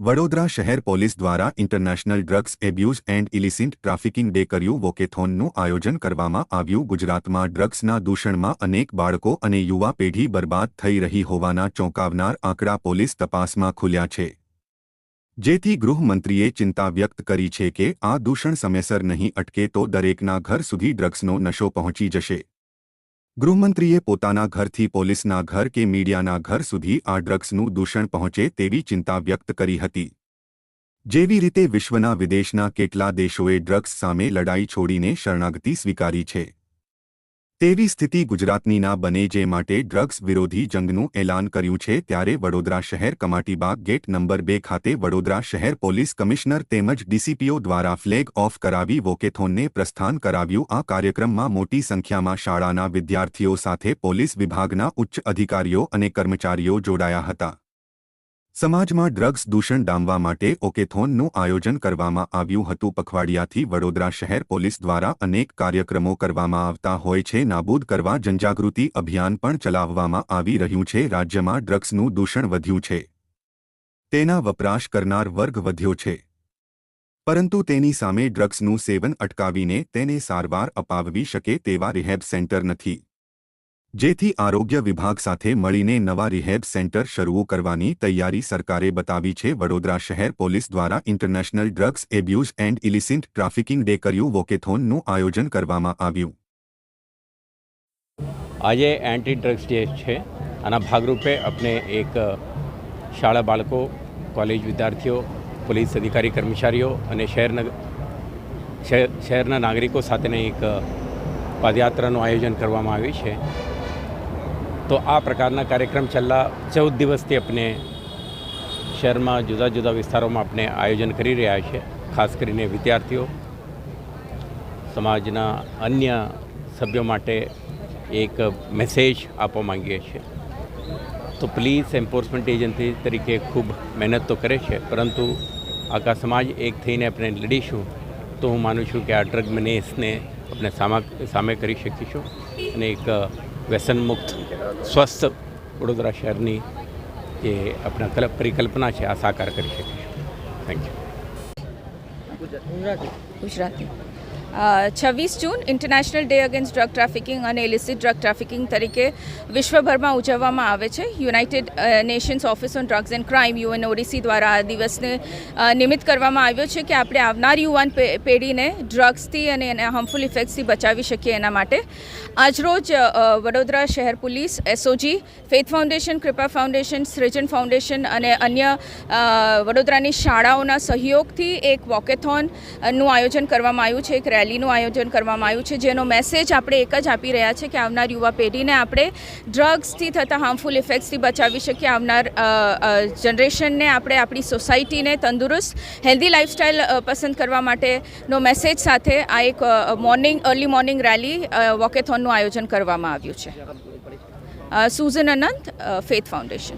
વડોદરા શહેર પોલીસ દ્વારા international drugs abuse and illicit trafficking day કર્યું વોકેથોનનું આયોજન કરવામાં આવ્યું. ગુજરાતમાં ડ્રગ્સના દૂષણમાં અનેક બાળકો અને યુવા પેઢી બરબાદ થઈ રહી હોવાના ચોંકાવનાર આંકડા પોલીસ તપાસમાં ખુલ્યા છે. જેથી ગૃહમંત્રીએ ચિંતા વ્યક્ત કરી છે કે આ દૂષણ સમયસર નહીં અટકે તો દરેકના ઘર સુધી ડ્રગ્સનો નશો પહોંચી જશે. ગૃહમંત્રીએ પોતાના ઘરથી પોલીસના ઘર કે મીડિયાના ઘર સુધી આ ડ્રગ્સનું દૂષણ પહોંચે તેવી ચિંતા વ્યક્ત કરી હતી. જેવી રીતે વિશ્વના વિદેશના કેટલા દેશોએ ડ્રગ્સ સામે લડાઈ છોડીને શરણાગતિ સ્વીકારી છે. તેવી સ્થિતિ ગુજરાતની ના બને જે માટે ડ્રગ્સ વિરોધી જંગનું એલાન કર્યું છે ત્યારે વડોદરા શહેર કમાટીબાગ ગેટ નંબર બે ખાતે વડોદરા શહેર પોલીસ કમિશનર તેમજ ડીસીપીઓ દ્વારા ફ્લેગ ઓફ કરાવી વોકેથોનને પ્રસ્થાન કરાવ્યું. આ કાર્યક્રમમાં મોટી સંખ્યામાં શાળાના વિદ્યાર્થીઓ સાથે પોલીસ વિભાગના ઉચ્ચ અધિકારીઓ અને કર્મચારીઓ જોડાયા હતા. સમાજમાં ડ્રગ્સ દૂષણ ડામવા માટે ઓકેથોનનું આયોજન કરવામાં આવ્યું હતું. પખવાડિયાથી વડોદરા શહેર પોલીસ દ્વારા અનેક કાર્યક્રમો કરવામાં આવતા હોય છે. નાબૂદ કરવા જનજાગૃતિ અભિયાન પણ ચલાવવામાં આવી રહ્યું છે. રાજ્યમાં ડ્રગ્સનું દૂષણ વધ્યું છે. તેના વપરાશ કરનાર વર્ગ વધ્યો છે. પરંતુ તેની સામે ડ્રગ્સનું સેવન અટકાવીને તેને સારવાર અપાવવી શકે તેવા રિહેબ સેન્ટર નથી. જેથી આરોગ્ય વિભાગ સાથે મળીને નવા રિહેબ સેન્ટર શરૂ કરવાની તૈયારી સરકારે બતાવી છે. વડોદરા શહેર પોલીસ દ્વારા international drugs abuse and illicit trafficking day કર્યું વોકેથોનનું આયોજન કરવામાં આવ્યું. આજે એન્ટી ડ્રગ્સ ડે છે. આના ભાગરૂપે આપણે એક શાળા બાળકો, કોલેજ વિદ્યાર્થીઓ, પોલીસ અધિકારી કર્મચારીઓ અને શહેરના શહેરના નાગરિકો સાથેની એક પદયાત્રાનું આયોજન કરવામાં આવ્યું છે. તો આ પ્રકારના કાર્યક્રમ છેલ્લા ચૌદ દિવસથી આપણે શહેરમાં જુદા જુદા વિસ્તારોમાં આપણે આયોજન કરી રહ્યા છે, ખાસ કરીને વિદ્યાર્થીઓ, સમાજના અન્ય સભ્યો માટે એક મેસેજ આપવા માંગીએ છીએ. તો પોલીસ એન્ફોર્સમેન્ટ એજન્સી તરીકે ખૂબ મહેનત તો કરે છે, પરંતુ આખા સમાજ એક થઈને આપણે લડીશું, તો હું માનું છું કે આ ડ્રગ મેનેસને આપણે સામા, સામે કરી શકીશું અને એક વ્યસનમુક્ત સ્વસ્થ વડોદરા શહેરની જે આપણા કલ્પ પરિકલ્પના છે આ સાકાર કરી શકીશું થેન્ક યુ ગુજરાતી. છવ્વીસ June international day against drug trafficking અને ઇલિસિટ ડ્રગ ટ્રાફિકિંગ તરીકે વિશ્વભરમાં ઉજવવામાં આવે છે. United Nations office on drugs and crime UN ODC દ્વારા આ દિવસને નિમિત્ત કરવામાં આવ્યો છે કે આપણે આવનાર યુવાન પેઢીને ડ્રગ્સથી અને એના હાર્મફુલ ઇફેક્ટ્સથી બચાવી શકીએ એના માટે. આજરોજ વડોદરા શહેર police SOG faith foundation Kripa foundation Srijan foundation અને અન્ય વડોદરાની શાળાઓના સહયોગથી એક વોકેથોનનું આયોજન કરવામાં આવ્યું છે. એક રેલીનું આયોજન કરવામાં આવ્યું છે, જેનો મેસેજ આપણે એક જ આપી રહ્યા છે કે આવનાર યુવા પેઢીને આપણે ડ્રગ્સથી થતા હાર્મફુલ ઇફેક્ટ્સથી બચાવી શકીએ. આવનાર જનરેશનને આપણે આપણી સોસાયટીને તંદુરસ્ત હેલ્ધી લાઇફસ્ટાઇલ પસંદ કરવા માટેનો મેસેજ સાથે આ એક મોર્નિંગ અર્લી મોર્નિંગ રેલી વોકેથોનનું આયોજન કરવામાં આવ્યું છે. સુઝન અનંત ફેથ ફાઉન્ડેશન